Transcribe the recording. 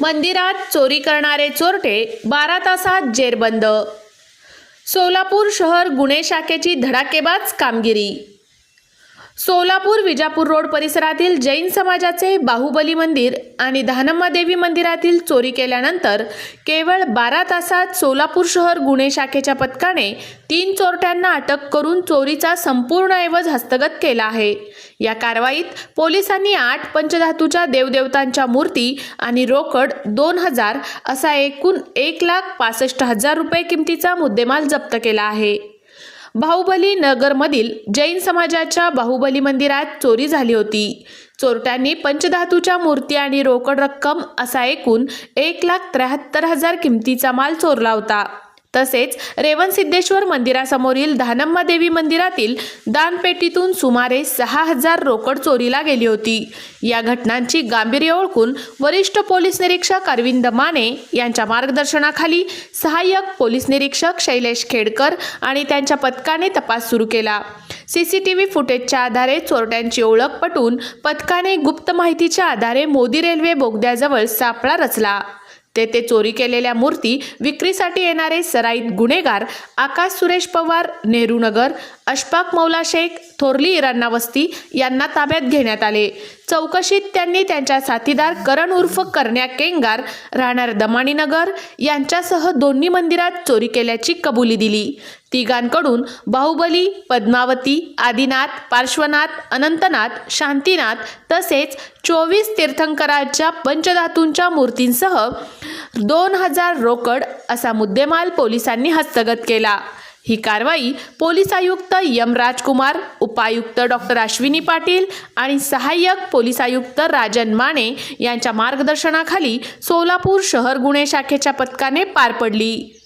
मंदिरात चोरी करणारे चोरटे बारा तासात जेरबंद. सोलापूर शहर गुन्हे शाखेची धडाकेबाज कामगिरी. सोलापूर विजापूर रोड परिसरातील जैन समाजाचे बाहुबली मंदिर आणि धानम्मा देवी मंदिरातील चोरी केल्यानंतर केवळ बारा तासात सोलापूर शहर गुन्हे शाखेच्या पथकाने तीन चोरट्यांना अटक करून चोरीचा संपूर्ण ऐवज हस्तगत केला आहे. या कारवाईत पोलिसांनी आठ पंचधातूच्या देवदेवतांच्या मूर्ती आणि रोकड दोन हजार असा एकूण एक लाख पासष्ट हजार रुपये किमतीचा मुद्देमाल जप्त केला आहे. बाहुबली नगरमधील जैन समाजाच्या बाहुबली मंदिरात चोरी झाली होती. चोरट्यांनी पंचधातूच्या मूर्ती आणि रोकड रक्कम असा एकूण एक लाख त्र्याहत्तर हजार किमतीचा माल चोरला होता. तसेच रेवन सिद्धेश्वर मंदिरासमोरील धानम्मा देवी मंदिरातील दानपेटीतून सुमारे सहा हजार रोकड चोरीला गेली होती. या घटनांची गांभीर्य ओळखून वरिष्ठ पोलीस निरीक्षक अरविंद माने यांच्या मार्गदर्शनाखाली सहाय्यक पोलीस निरीक्षक शैलेश खेडकर आणि त्यांच्या पथकाने तपास सुरू केला. सीसीटीव्ही फुटेजच्या आधारे चोरट्यांची ओळख पटून पथकाने गुप्त माहितीच्या आधारे मोदी रेल्वे बोगद्याजवळ सापळा रचला. तेथे चोरी केलेल्या मूर्ती विक्रीसाठी येणारे सराईत गुन्हेगार आकाश सुरेश पवार नेहरू नगर अशफाक मौला शेख थोरली इराणा वस्ती यांना ताब्यात घेण्यात आले. चौकशीत त्यांनी त्यांच्या साथीदार करण उर्फ करण्या केंगार राहणार दमाणीनगर यांच्यासह दोन्ही मंदिरात चोरी केल्याची कबुली दिली. तिघांकडून बाहुबली पद्मावती आदिनाथ पार्श्वनाथ अनंतनाथ शांतीनाथ तसेच चोवीस तीर्थंकराच्या पंचधातूंच्या मूर्तींसह दोन हजार रोकड असा मुद्देमाल पोलिसांनी हस्तगत केला. ही कारवाई पोलीस आयुक्त यम राजकुमार उपायुक्त डॉक्टर अश्विनी पाटील आणि सहाय्यक पोलीस आयुक्त राजन माने यांच्या मार्गदर्शनाखाली सोलापूर शहर गुन्हे शाखेच्या पथकाने पार पडली.